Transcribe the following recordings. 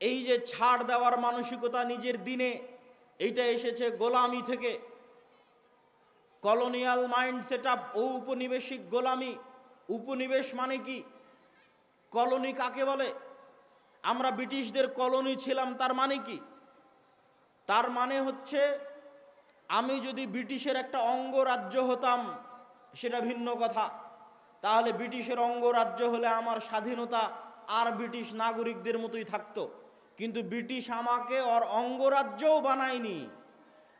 এই যে ছাড় দেওয়ার মানসিকতা নিজের দিনে, এইটা এসেছে গোলামি থেকে। কলোনিয়াল মাইন্ড সেট আপ ও উপনিবেশিক গোলামি। উপনিবেশ মানে কি? কলোনি কাকে বলে? আমরা ব্রিটিশদের কলোনি ছিলাম, তার মানে কি? তার মানে হচ্ছে, আমি যদি ব্রিটিশের একটা অঙ্গরাজ্য হতাম, সেটা ভিন্ন কথা। তাহলে ব্রিটিশের অঙ্গরাজ্য হলে আমার স্বাধীনতা আর ব্রিটিশ নাগরিকদের মতোই থাকতো। কিন্তু ব্রিটিশ আমাকে ওর অঙ্গরাজ্যও বানায়নি।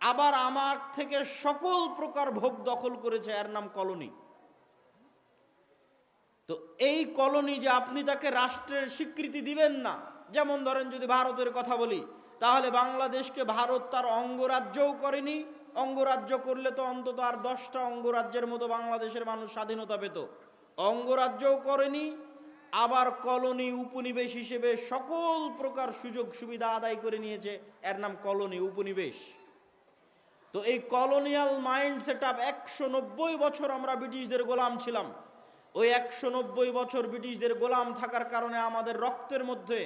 আবার আমার থেকে সকল প্রকার ভোগ দখল করেছে, এর নাম কলোনি। তো এই কলোনি যে আপনি তাকে রাষ্ট্রের স্বীকৃতি দিবেন না, যেমন ধরেন যদি ভারতের কথা বলি, তাহলে বাংলাদেশকে ভারত তার অঙ্গরাজ্যও করেনি, অঙ্গরাজ্য করলে তো অন্তত আর দশটা অঙ্গরাজ্যের মতো বাংলাদেশের মানুষ স্বাধীনতা পেত। অঙ্গরাজ্যও করেনি আবার কলোনি উপনিবেশ হিসেবে সকল প্রকার সুযোগ সুবিধা আদায় করে নিয়েছে। এর নাম কলোনি উপনিবেশ। তো এই কলোনিয়াল মাইন্ড সেট আপ একশো নব্বই বছর আমরা ব্রিটিশদের গোলাম ছিলাম। ওই একশো নব্বই বছর ব্রিটিশদের গোলাম থাকার কারণে আমাদের রক্তের মধ্যে,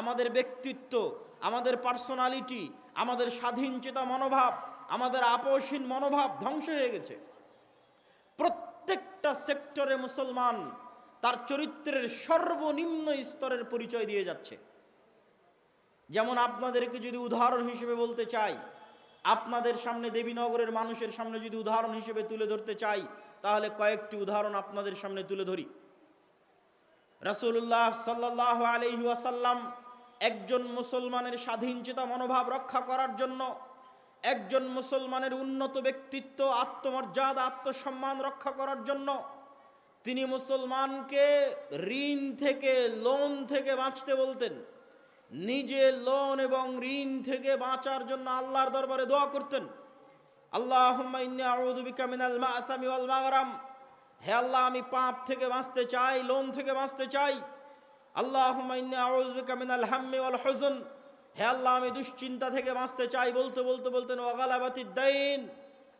আমাদের ব্যক্তিত্ব, আমাদের পার্সোনালিটি, আমাদের স্বাধীন চেতা মনোভাব, আমাদের আপোষহীন মনোভাব ধ্বংস হয়ে গেছে। প্রত্যেকটা সেক্টরে মুসলমান তার চরিত্রের সর্বনিম্ন স্তরের পরিচয় দিয়ে যাচ্ছে। যেমন আপনাদেরকে যদি উদাহরণ হিসেবে বলতে চাই, আপনাদের সামনে দেবীনগরের মানুষের সামনে যদি উদাহরণ হিসেবে তুলে ধরতে চাই, তাহলে কয়েকটি উদাহরণ আপনাদের সামনে তুলে ধরি। রাসূলুল্লাহ সাল্লাহ আলহি একজন মুসলমানের স্বাধীন চেতা মনোভাব রক্ষা করার জন্য একজন মুসলমানের উন্নত ব্যক্তিত্ব, আত্মমর্যাদা, আত্মসম্মান রক্ষা করার জন্য তিনি মুসলমানকে ঋণ থেকে লোন থেকে বাঁচতে বলতেন। নিজে লোন এবং ঋণ থেকে বাঁচার জন্য আল্লাহর দরবারে দোয়া করতেন। মাগরাম। হে আল্লাহ, আমি পাপ থেকে বাঁচতে চাই লোন থেকে বাঁচতে চাই। বিকা মিনাল হাম্মি ওয়াল হুজন। হে আল্লাহ, আমি দুশ্চিন্তা থেকে বাঁচতে চাই। বলতে বলতে বলতেন ওয়াগালাবাতিদ দাইন,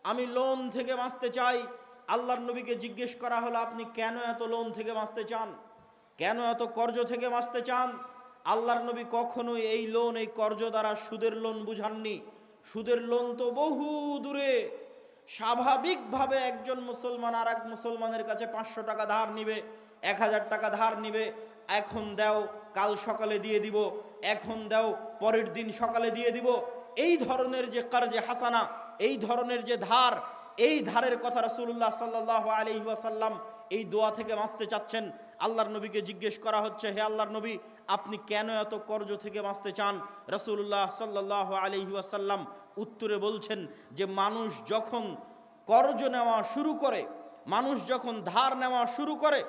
আমি লোন থেকে বাঁচতে চাই। আল্লাহর নবীকে জিজ্ঞেস করা হলো, আপনি কেন এত লোন থেকে বাঁচতে চান? কেন এত কর্জ থেকে বাঁচতে চান? আল্লাহর নবী কখনোই এই লোন, এই কর্জ দ্বারা সুদের লোন বুঝাননি। সুদের লোন তো বহু দূরে। স্বাভাবিকভাবে একজন মুসলমান আর এক মুসলমানের কাছে পাঁচশো টাকা ধার নিবে, এক হাজার টাকা ধার নিবে। এখন দাও, কাল সকালে দিয়ে দিব। এখন দাও, পরের দিন সকালে দিয়ে দিব। এই ধরনের যে কার্যে হাসানা, এই ধরনের যে ধার এই ধারের কথা রাসূলুল্লাহ সাল্লাহ আলহি ওয়াসাল্লাম এই দোয়া থেকে বাঁচতে চাচ্ছেন। আল্লাহর নবীকে জিজ্ঞেস করা হচ্ছে, হে আল্লাহর নবী, আপনি কেন এত কর্জ থেকে বাঁচতে চান? রসুল্লাহ সাল্লাহ আলহি ওয়াসাল্লাম উত্তরে বলছেন যে, মানুষ যখন কর্জ নেওয়া শুরু করে, মানুষ যখন ধার নেওয়া শুরু করে,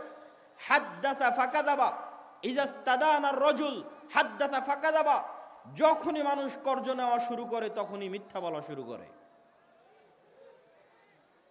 হাদ্দাসা ফাঁকা দাবা ইজাস্তাদানার রজুল, হাদ্দাসা ফাঁকা দাবা যখনই মানুষ কর্জ নেওয়া শুরু করে, তখনই মিথ্যা বলা শুরু করে।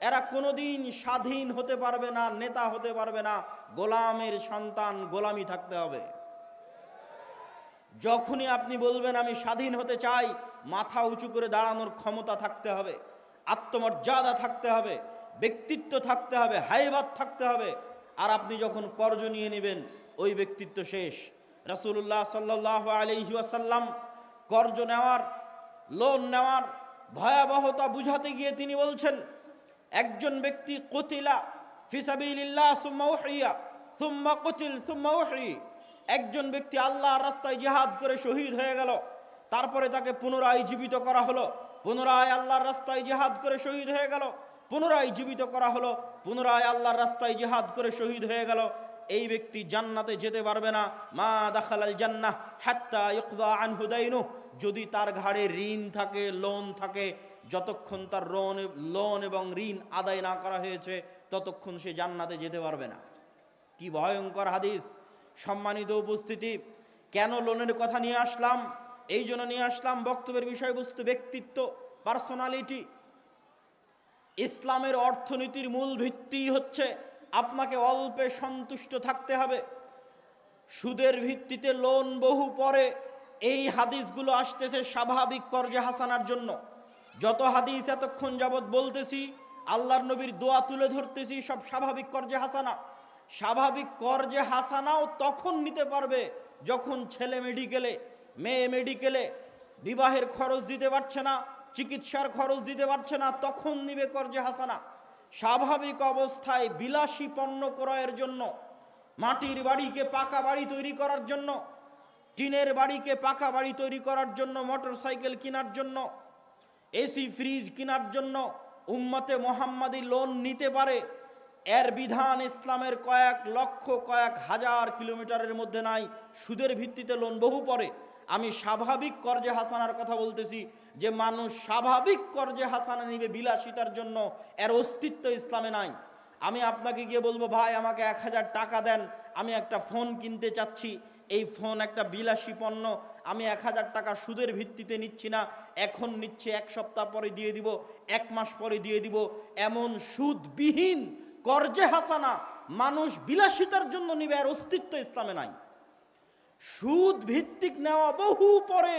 এরা কোনোদিন স্বাধীন হতে পারবে না, নেতা হতে পারবে না। গোলামের সন্তান গোলামি থাকতে হবে। যখনই আপনি বলবেন, আমি স্বাধীন হতে চাই মাথা উঁচু করে দাঁড়ানোর ক্ষমতা থাকতে হবে, আত্মমর্যাদা থাকতে হবে, ব্যক্তিত্ব থাকতে হবে হাইবাদ থাকতে হবে। আর আপনি যখন কর্জ নিয়ে নেবেন, ওই ব্যক্তিত্ব শেষ। রাসূলুল্লাহ সাল্লাহ আলহি ওয়াসাল্লাম কর্জ নেওয়ার, লোন নেওয়ার ভয়াবহতা বুঝাতে গিয়ে তিনি বলছেন একজন ব্যক্তি কতিলা ফিসাবিল্লাহ সুম্মা উহিয়া, সুম্মা কতিল সুম্মা উহি। একজন ব্যক্তি আল্লাহর রাস্তায় জিহাদ করে শহীদ হয়ে গেল, তারপরে তাকে পুনরায় জীবিত করা হলো, পুনরায় আল্লাহর রাস্তায় জিহাদ করে শহীদ হয়ে গেল, পুনরায় জীবিত করা হলো, পুনরায় আল্লাহর রাস্তায় জিহাদ করে শহীদ হয়ে গেল। এই ব্যক্তি জান্নাতে যেতে পারবে না। মা দাখালাল জান্নাহ হাত্তা ইকদা আনহু দাইনু যদি তার ঘাড়ে ঋণ থাকে, লোন থাকে যতক্ষণ তার লোন লোন এবং ঋণ আদায় না করা হয়েছে, ততক্ষণ সে জান্নাতে যেতে পারবে না। কি ভয়ঙ্কর হাদিস। সম্মানিত উপস্থিতি, কেন লোনের কথা নিয়ে আসলাম? এই জন্য নিয়ে আসলাম বক্তব্যের বিষয়বস্তু, ব্যক্তিত্ব পার্সোনালিটি ইসলামের অর্থনীতির মূল ভিত্তি হচ্ছে আপনাকে অল্পে সন্তুষ্ট থাকতে হবে। সুদের ভিত্তিতে লোন বহু পরে এই হাদিসগুলো আসতেছে স্বাভাবিক কর্জে হাসানার জন্য। যত হাদিস এতক্ষণ যাবৎ বলতেছি, আল্লাহর নবীর দোয়া তুলে ধরতেছি, সব স্বাভাবিক কর্জে হাসানা। স্বাভাবিক কর্জে হাসানাও তখন নিতে পারবে যখন ছেলে মেডিকেলে, মেয়ে মেডিকেলে বিবাহের খরচ দিতে পারছে না, চিকিৎসার খরচ দিতে পারছে না, তখন নিবে কর্জে হাসানা। স্বাভাবিক অবস্থায় বিলাসী পণ্য ক্রয়ের জন্য, মাটির বাড়িকে পাকা বাড়ি তৈরি করার জন্য, টিনের বাড়িকে পাকা বাড়ি তৈরি করার জন্য মোটর সাইকেল কেনার জন্য এসি ফ্রিজ কেনার জন্য উম্মতে মোহাম্মদী লোন নিতে পারে। এর বিধান ইসলামের কয়েক লক্ষ, কয়েক হাজার কিলোমিটারের মধ্যে নাই। সুদের ভিত্তিতে লোন বহু পরে আমি স্বাভাবিক কর্জে হাসানার কথা বলতেছি যে, মানুষ স্বাভাবিক কর্জে হাসানা নিবে বিলাসিতার জন্য। এর অস্তিত্ব ইসলামে নাই। আমি আপনাকে গিয়ে বলব, ভাই, আমাকে এক হাজার টাকা দেন। আমি একটা ফোন কিনতে চাচ্ছি। এই ফোন একটা বিলাসী পণ্য। আমি এক হাজার টাকা সুদের ভিত্তিতে নিচ্ছি না, এখন নিচ্ছে এক সপ্তাহ পরে দিয়ে দিব, এক মাস পরে দিয়ে দিব, এমন সুদবিহীন কর্জে হাসানা মানুষ বিলাসিতার জন্য নিবে আর অস্তিত্ব ইসলামে নাই। সুদ ভিত্তিক নেওয়া বহু পরে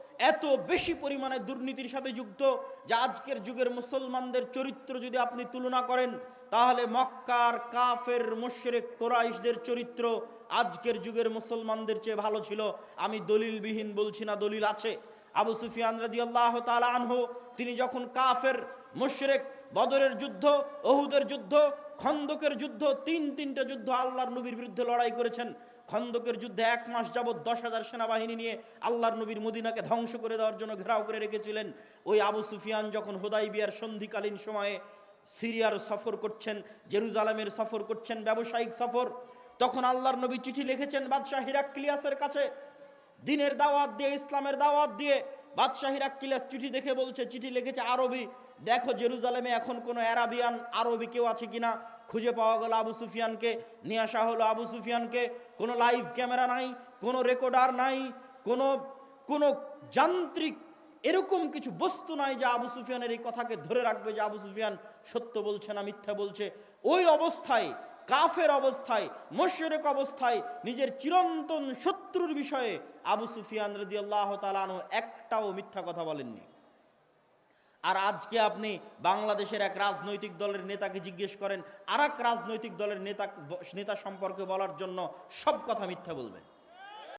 এত বেশি পরিমাণে দুর্নীতির সাথে যুক্ত যে আজকের যুগের মুসলমানদের চরিত্র যদি আপনি তুলনা করেন, তাহলে মক্কার কাফের, মোশরেক, কোরাইশদের চরিত্র আজকের যুগের মুসলমানদের চেয়ে ভালো ছিল। আমি দলিলবিহীন বলছি না, দলিল আছে। আবু সুফিয়ান রাজি আল্লাহ তালা আনহো, তিনি যখন কাফের, মুশরিক বদরের যুদ্ধ অহুদের যুদ্ধ, খন্দকের যুদ্ধ, তিন তিনটা যুদ্ধ আল্লাহর নবীর বিরুদ্ধে লড়াই করেছেন। খন্দকের যুদ্ধে এক মাস যাবৎ দশ হাজার সেনাবাহিনী নিয়ে আল্লাহর নবীর মদিনাকে ধ্বংস করে দেওয়ার জন্য ঘেরাও করে রেখেছিলেন। ওই আবু সুফিয়ান যখন হোদাই বিয়ার সন্ধিকালীন সময়ে সিরিয়ার সফর করছেন, জেরুজালামের সফর করছেন, ব্যবসায়িক সফর, তখন আল্লাহর নবী চিঠি লিখেছেন, বাদশাহ হিরাক্লিয়াসের কাছে, দিনের দাওয়াত দিয়ে, ইসলামের দাওয়াত দিয়ে, বাদশাহ হিরাক্লিয়াস চিঠি দেখে বলছে, চিঠি লিখেছে আরবি দেখো জেরুজালেমে এখন কোনো অ্যারাবিয়ান, আরবি কেউ আছে কিনা? খুঁজে পাওয়া গেল আবু সুফিয়ানকে, নিয়ে আসা হলো আবু সুফিয়ানকে। কোনো লাইভ ক্যামেরা নাই, কোনো রেকর্ডার নাই, কোনো কোনো যান্ত্রিক এরকম কিছু বস্তু নাই যে আবু সুফিয়ানের এই কথাকে ধরে রাখবে যে আবু সুফিয়ান সত্য বলছে না মিথ্যা বলছে। ওই অবস্থায়, কাফের অবস্থায়, মোশরেক অবস্থায় নিজের চিরন্তন শত্রুর বিষয়ে আবু সুফিয়ান রদি আল্লাহ তালানো একটাও মিথ্যা কথা বলেননি। আর আজকে আপনি বাংলাদেশের এক রাজনৈতিক দলের নেতাকে জিজ্ঞেস করেন আর এক রাজনৈতিক দলের নেতা নেতা সম্পর্কে বলার জন্য সব কথা মিথ্যা বলবে।